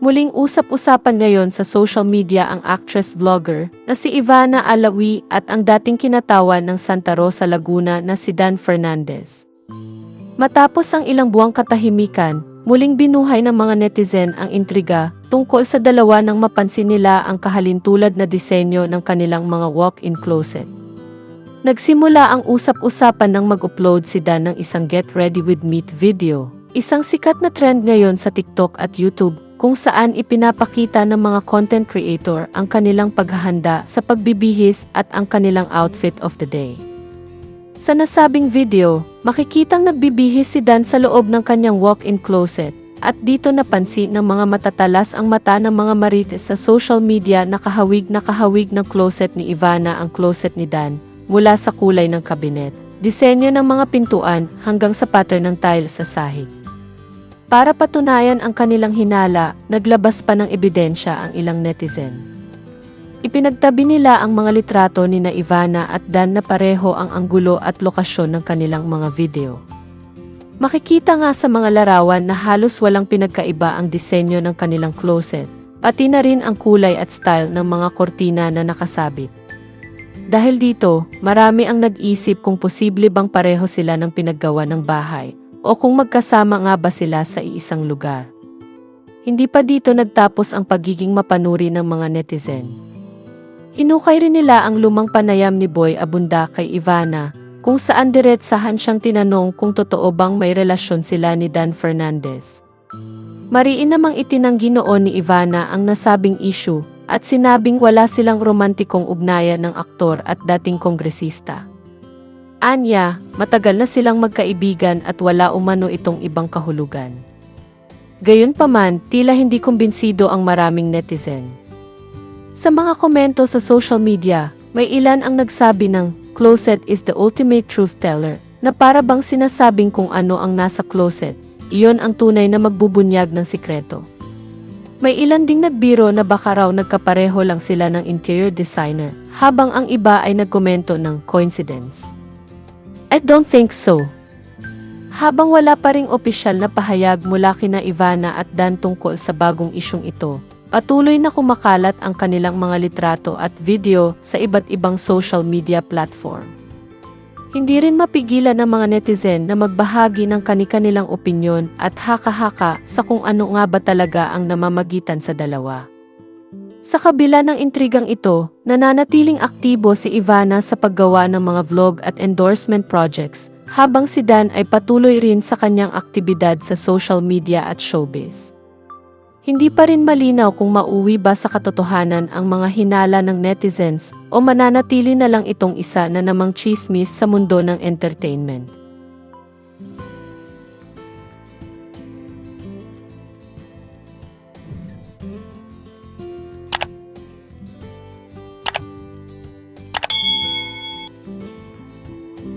Muling usap-usapan ngayon sa social media ang actress-vlogger na si Ivana Alawi at ang dating kinatawan ng Santa Rosa Laguna na si Dan Fernandez. Matapos ang ilang buwang katahimikan, muling binuhay ng mga netizen ang intriga tungkol sa dalawa nang mapansin nila ang kahalintulad na disenyo ng kanilang mga walk-in closet. Nagsimula ang usap-usapan nang mag-upload si Dan ng isang Get Ready With Meat video. Isang sikat na trend ngayon sa TikTok at YouTube kung saan ipinapakita ng mga content creator ang kanilang paghahanda sa pagbibihis at ang kanilang outfit of the day. Sa nasabing video, makikitang nagbibihis si Dan sa loob ng kanyang walk-in closet at dito napansin ng mga matatalas ang mata ng mga marites sa social media na kahawig na kahawig ng closet ni Ivana ang closet ni Dan mula sa kulay ng kabinet, disenyo ng mga pintuan hanggang sa pattern ng tile sa sahig. Para patunayan ang kanilang hinala, naglabas pa ng ebidensya ang ilang netizen. Ipinagtabi nila ang mga litrato ni na Ivana at Dan na pareho ang anggulo at lokasyon ng kanilang mga video. Makikita nga sa mga larawan na halos walang pinagkaiba ang disenyo ng kanilang closet, pati na rin ang kulay at style ng mga kortina na nakasabit. Dahil dito, marami ang nag-isip kung posible bang pareho sila ng pinaggawa ng bahay o kung magkasama nga ba sila sa iisang lugar. Hindi pa dito nagtapos ang pagiging mapanuri ng mga netizen. Hinukay rin nila ang lumang panayam ni Boy Abunda kay Ivana, kung saan diretsahan siyang tinanong kung totoo bang may relasyon sila ni Dan Fernandez. Mariin namang itinanggi noon ni Ivana ang nasabing issue at sinabing wala silang romantikong ugnayan ng aktor at dating kongresista. Anya, matagal na silang magkaibigan at wala umano itong ibang kahulugan. Gayunpaman, tila hindi kumbinsido ang maraming netizen. Sa mga komento sa social media, may ilan ang nagsabi ng closet is the ultimate truth teller na para bang sinasabing kung ano ang nasa closet, iyon ang tunay na magbubunyag ng sikreto. May ilan ding nagbiro na baka raw nagkapareho lang sila ng interior designer, habang ang iba ay nagkomento ng coincidence. I don't think so. Habang wala pa ring opisyal na pahayag mula kina Ivana at Dan tungkol sa bagong isyong ito, patuloy na kumakalat ang kanilang mga litrato at video sa iba't ibang social media platform. Hindi rin mapigilan ng mga netizen na magbahagi ng kani-kanilang opinyon at haka-haka sa kung ano nga ba talaga ang namamagitan sa dalawa. Sa kabila ng intrigang ito, nananatiling aktibo si Ivana sa paggawa ng mga vlog at endorsement projects, habang si Dan ay patuloy rin sa kanyang aktibidad sa social media at showbiz. Hindi pa rin malinaw kung mauwi ba sa katotohanan ang mga hinala ng netizens o mananatili na lang itong isa na namang chismis sa mundo ng entertainment.